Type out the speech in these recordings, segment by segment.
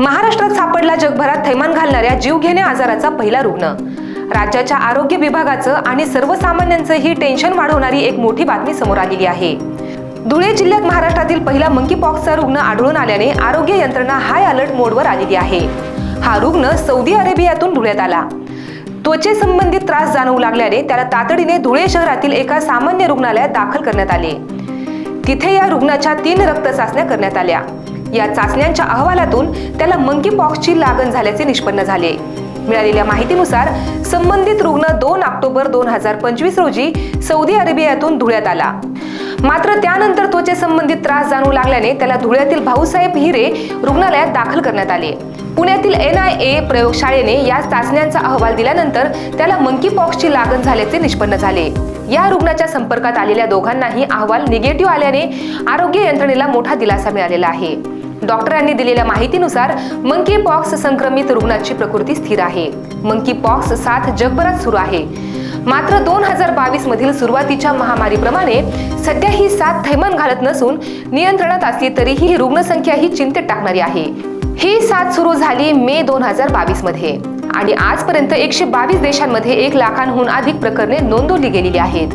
महाराष्ट्रात सापडला जगभरात थैमान घालणाऱ्या जीवघेण्या आजाराचा पहिला रुग्ण. राज्याच्या आरोग्य विभागाचं आणि सर्वसामान्यांचं ही टेन्शन वाढवणारी एक मोठी बातमी समोर आलेली आहे. धुळे जिल्ह्यात महाराष्ट्रातील पहिला मंकी पॉक्सचा रुग्ण आढळून आल्याने आरोग्य यंत्रणा हाय अलर्ट मोडवर आलेली आहे. हा रुग्ण सौदी अरेबियातून धुळ्यात आला. त्वचे संबंधित त्रास जाणवू लागल्याने त्याला तातडीने धुळे शहरातील एका सामान्य रुग्णालयात दाखल करण्यात आले. तिथे या रुग्णाच्या तीन रक्त चाचण्या करण्यात आल्या. या चाचण्यांच्या अहवालातून त्याला मंकी पॉक्सची लागण झाल्याचे निष्पन्न झाले. मिळालेल्या माहितीनुसार संबंधित रुग्ण दोन ऑक्टोबर दोन हजार पंचवीस रोजी सौदी अरेबियातून धुळ्यात आला. मात्र त्यानंतर त्वचे संबंधित त्रास जाणू लागल्याने त्याला धुळ्यातील भाऊसाहेब हिरे रुग्णालयात दाखल करण्यात आले. पुण्यातील एन आय ए प्रयोगशाळेने या चाचण्यांचा अहवाल दिल्यानंतर त्याला मंकी पॉक्सची लागण झाल्याचे निष्पन्न झाले. या रुग्णाच्या संपर्कात आलेल्या दोघांनाही अहवाल निगेटिव्ह आल्याने आरोग्य यंत्रणेला मोठा दिलासा मिळालेला आहे. डॉक्टरांनी दिलेल्या माहितीनुसार मंकी पॉक्स संक्रमित रुग्णाची प्रकृती स्थिर आहे. मंकी पॉक्स साथ जगभरात सुरू आहे. मात्र दोन हजार बावीस मधील सुरुवातीच्या महामारीप्रमाणे सध्या ही साथ थैमान घालत नसून नियंत्रणात असली तरीही ही रुग्णसंख्या ही चिंतेत टाकणारी आहे. ही साथ सुरू झाली मे दोन हजार बावीसमध्ये. आणि आजपर्यंत एकशे बावीस देशांमध्ये एक लाखांहून अधिक प्रकरणे नोंदवली गेलेली आहेत.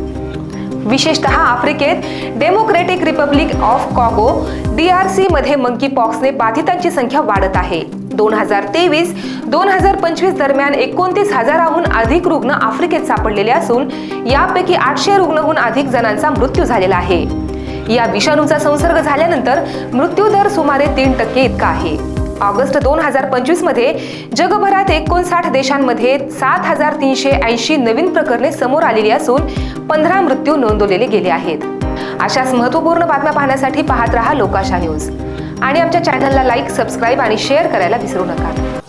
विशेषतः आफ्रिकेत डेमोक्रेटिक रिपब्लिक ऑफ कॉगो डीआरसी मध्ये मंकी पॉक्सने बाधितांची संख्या वाढत आहे. दोन हजार तेवीस दोन हजार पंचवीस दरम्यान एकोणतीस हजाराहून अधिक रुग्ण आफ्रिकेत सापडलेले असून यापैकी आठशे रुग्णहून अधिक जणांचा मृत्यू झालेला आहे. या विषाणूचा संसर्ग झाल्यानंतर मृत्यू दर सुमारे तीन टक्के इतका आहे. ऑगस्ट दोन हजार पंचवीसमध्ये जगभरात एकोणसाठ देशांमध्ये सात हजार तीनशे ऐंशी नवीन प्रकरणे समोर आलेली असून पंधरा मृत्यू नोंदवलेले गेले आहेत. अशाच महत्त्वपूर्ण बातम्या पाहण्यासाठी पाहत रहा लोकाशा न्यूज. आणि आमच्या चॅनलला लाईक सबस्क्राईब आणि शेअर करायला विसरू नका.